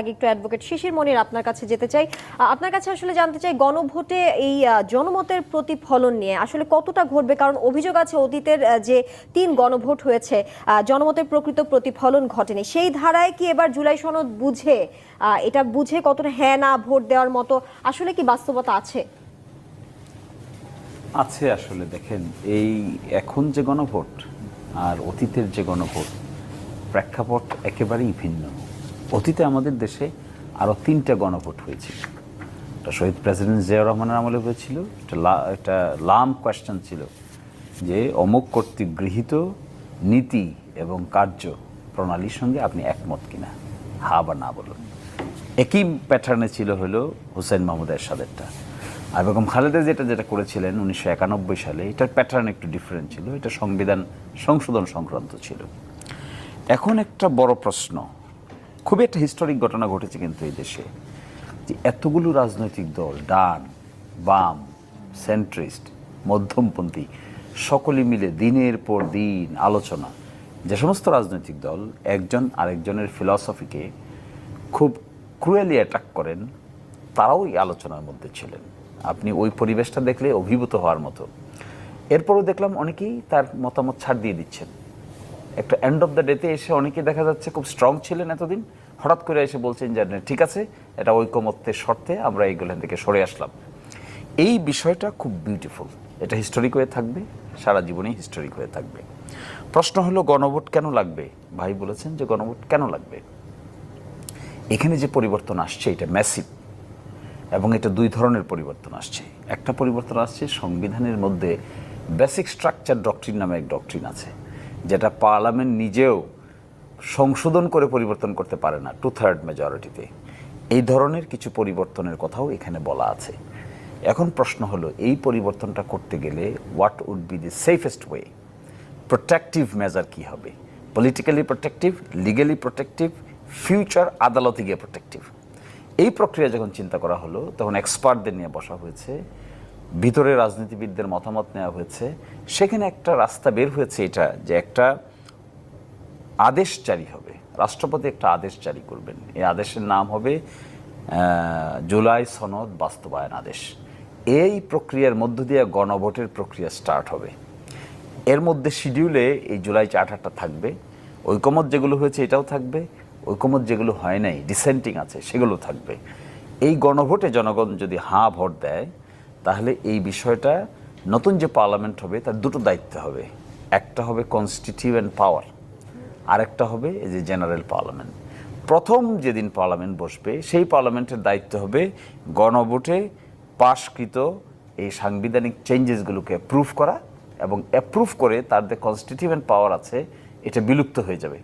আগে একটু অ্যাডভোকেট শিশির মনির আপনার কাছে যেতে চাই। আপনার কাছে আসলে জানতে চাই, গণভোটে এই জনমতের প্রতিফলন নিয়ে আসলে কতটা ঘটবে? কারণ অভিযোগ আছে অতীতের যে তিন গণভোট হয়েছে জনমতের প্রকৃত প্রতিফলন ঘটেনি। সেই ধারায় কি এবার জুলাই সনদ বুঝে এটা বুঝে কতটা হ্যাঁ না ভোট দেওয়ার মতো আসলে কি বাস্তবতা আছে? আছে আসলে, দেখেন, এই এখন যে গণভোট আর অতীতের যে গণভোট, প্রেক্ষাপট একেবারেই ভিন্ন। অতীতে আমাদের দেশে আরও তিনটা গণভোট হয়েছিল একটা শহীদ প্রেসিডেন্ট জিয়াউর রহমানের আমলে হয়েছিল, একটা লা- একটা লাম কোয়েশ্চেন ছিল যে অমুক কর্তৃক গৃহীত নীতি এবং কার্য প্রণালীর সঙ্গে আপনি একমত কিনা, হা বা না বলুন। একই প্যাটার্নে ছিল হলো হুসেন মাহমুদ এরশাদেরটা। আর বেগম খালেদা যেটা যেটা করেছিলেন উনিশশো একানব্বই সালে, এটার প্যাটার্ন একটু ডিফারেন্ট ছিল, এটা সংবিধান সংশোধন সংক্রান্ত ছিল। এখন একটা বড় প্রশ্ন খুবই একটা হিস্টোরিক ঘটনা ঘটেছে কিন্তু এই দেশে। যে এতগুলো রাজনৈতিক দল, ডান, বাম সেন্ট্রিস্ট মধ্যমপন্থী, সকলে মিলে দিনের পর দিন আলোচনা। যে সমস্ত রাজনৈতিক দল একজন আরেকজনের ফিলসফিকে খুব ক্রুয়েলি অ্যাটাক করেন, তারাও এই আলোচনার মধ্যে ছিলেন। আপনি ওই পরিবেশটা দেখলে অভিভূত হওয়ার মতো। এরপরও দেখলাম অনেকেই তার মতামত ছাড় দিয়ে দিচ্ছেন। একটা এন্ড অফ দ্য ডেতে এসে অনেকে দেখা যাচ্ছে খুব স্ট্রং ছিলেন এতদিন, হঠাৎ করে এসে বলছেন যে ঠিক আছে, এটা ঐকমত্যের শর্তে আমরা এইগুলো থেকে সরে আসলাম। এই বিষয়টা খুব বিউটিফুল এটা হিস্টোরিক হয়ে থাকবে, সারা জীবনেই হিস্টোরিক হয়ে থাকবে। প্রশ্ন হলো, গণভোট কেন লাগবে? ভাই বলেছেন যে, গণভোট কেন লাগবে? এখানে যে পরিবর্তন আসছে, এটা ম্যাসিভ এবং এটা দুই ধরনের পরিবর্তন আসছে। একটা পরিবর্তন আসছে, সংবিধানের মধ্যে বেসিক স্ট্রাকচার ডক্ট্রিন নামে এক ডক্ট্রিন আছে। যেটা পার্লামেন্ট নিজেও সংশোধন করে পরিবর্তন করতে পারে না টু থার্ড মেজরিটিতে এই ধরনের কিছু পরিবর্তনের কথাও এখানে বলা আছে। এখন প্রশ্ন হলো, এই পরিবর্তনটা করতে গেলে what would be the safest way protective measure কি হবে? Politically protective legally protective future আদালতে গিয়ে প্রোটেক্টিভ এই প্রক্রিয়া যখন চিন্তা করা হলো, তখন এক্সপার্টদের নিয়ে বসা হয়েছে ভিতরে রাজনীতিবিদদের মতামত নেওয়া হয়েছে। সেখানে একটা রাস্তা বের হয়েছে এটা যে একটা আদেশ জারি হবে। রাষ্ট্রপতি একটা আদেশ জারি করবেন। এই আদেশের নাম হবে জুলাই সনদ বাস্তবায়ন আদেশ। এই প্রক্রিয়ার মধ্য দিয়ে গণভোটের প্রক্রিয়া স্টার্ট হবে। এর মধ্যে শিডিউলে এই জুলাই চার্টারটা থাকবে। ঐকমত যেগুলো হয়েছে এটাও থাকবে। ঐকমত যেগুলো হয় নাই ডিসেন্টিং আছে, সেগুলো থাকবে। এই গণভোটে জনগণ যদি হাঁ ভোট দেয় তাহলে এই বিষয়টা নতুন যে পার্লামেন্ট হবে, তার দুটো দায়িত্ব হবে। একটা হবে কনস্টিটিউয়েন্ট পাওয়ার আরেকটা হবে এই যে জেনারেল পার্লামেন্ট প্রথম যেদিন পার্লামেন্ট বসবে, সেই পার্লামেন্টের দায়িত্ব হবে গণভোটে পাশকৃত এই সাংবিধানিক চেঞ্জেসগুলোকে অ্যাপ্রুভ করা এবং অ্যাপ্রুভ করে তার যে কনস্টিটিউয়েন্ট পাওয়ার আছে, এটা বিলুপ্ত হয়ে যাবে।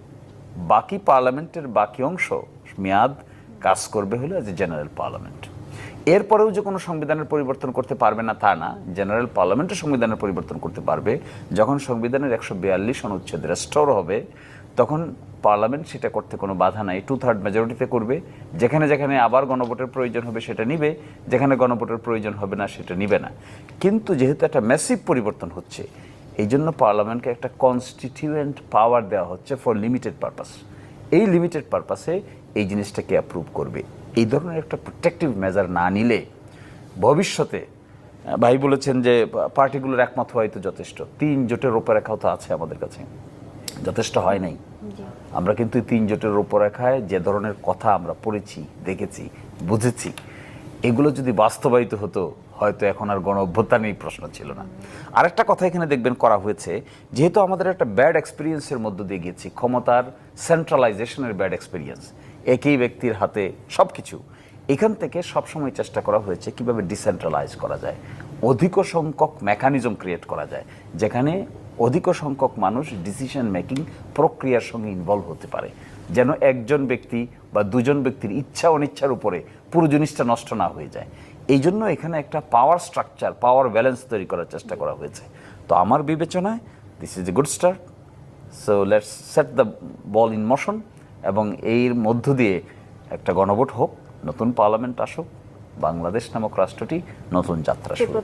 বাকি পার্লামেন্টের বাকি অংশ, মেয়াদ কাজ করবে হলো এজ এ জেনারেল পার্লামেন্ট এরপরেও যে কোনো সংবিধানের পরিবর্তন করতে পারবে না তা না জেনারেল পার্লামেন্টের সংবিধানের পরিবর্তন করতে পারবে। যখন সংবিধানের একশো বিয়াল্লিশ অনুচ্ছেদ রেস্টোর হবে, তখন পার্লামেন্ট সেটা করতে কোনো বাধা নাই। টু থার্ড মেজরিটিতে করবে। যেখানে যেখানে আবার গণভোটের প্রয়োজন হবে সেটা নিবে। যেখানে গণভোটের প্রয়োজন হবে না সেটা নিবে না। কিন্তু যেহেতু একটা ম্যাসিভ পরিবর্তন হচ্ছে, এই জন্য পার্লামেন্টকে একটা কনস্টিটিউয়েন্ট পাওয়ার দেওয়া হচ্ছে ফর লিমিটেড পারপাস এই লিমিটেড পারপাসে এই জিনিসটাকে অ্যাপ্রুভ করবে। এই ধরনের একটা প্রোটেক্টিভ মেজার না নিলে ভবিষ্যতে ভাই বলেছেন যে পার্টিগুলোর একমত হয়তো যথেষ্ট। তিন জোটের রূপরেখাও তো আছে আমাদের কাছে। যথেষ্ট হয় নাই। আমরা কিন্তু এই তিন জোটের রূপরেখায় যে ধরনের কথা আমরা পড়েছি দেখেছি বুঝেছি এগুলো যদি বাস্তবায়িত হতো হয়তো এখন আর গণ অভ্যুত্থানেই প্রশ্ন ছিল না। আরেকটা কথা এখানে দেখবেন করা হয়েছে যেহেতু আমাদের একটা ব্যাড এক্সপিরিয়েন্সের মধ্য দিয়ে গিয়েছি ক্ষমতার সেন্ট্রালাইজেশনের ব্যাড এক্সপিরিয়েন্স একই ব্যক্তির হাতে সব কিছু এখান থেকে সবসময় চেষ্টা করা হয়েছে কীভাবে ডিসেন্ট্রালাইজ করা যায়। অধিক সংখ্যক মেকানিজম ক্রিয়েট করা যায়, যেখানে অধিক সংখ্যক মানুষ ডিসিশন মেকিং প্রক্রিয়ার সঙ্গে ইনভলভ হতে পারে। যেন একজন ব্যক্তি বা দুজন ব্যক্তির ইচ্ছা অনিচ্ছার উপরে পুরো জিনিসটা নষ্ট না হয়ে যায়। এই জন্য এখানে একটা পাওয়ার স্ট্রাকচার পাওয়ার ব্যালেন্স তৈরি করার চেষ্টা করা হয়েছে। তো আমার বিবেচনায় this is a good start so let's set the ball in motion এবং এর মধ্য দিয়ে একটা গণভোট হোক নতুন পার্লামেন্ট আসুক বাংলাদেশ নামক রাষ্ট্রটি নতুন যাত্রা শুরু।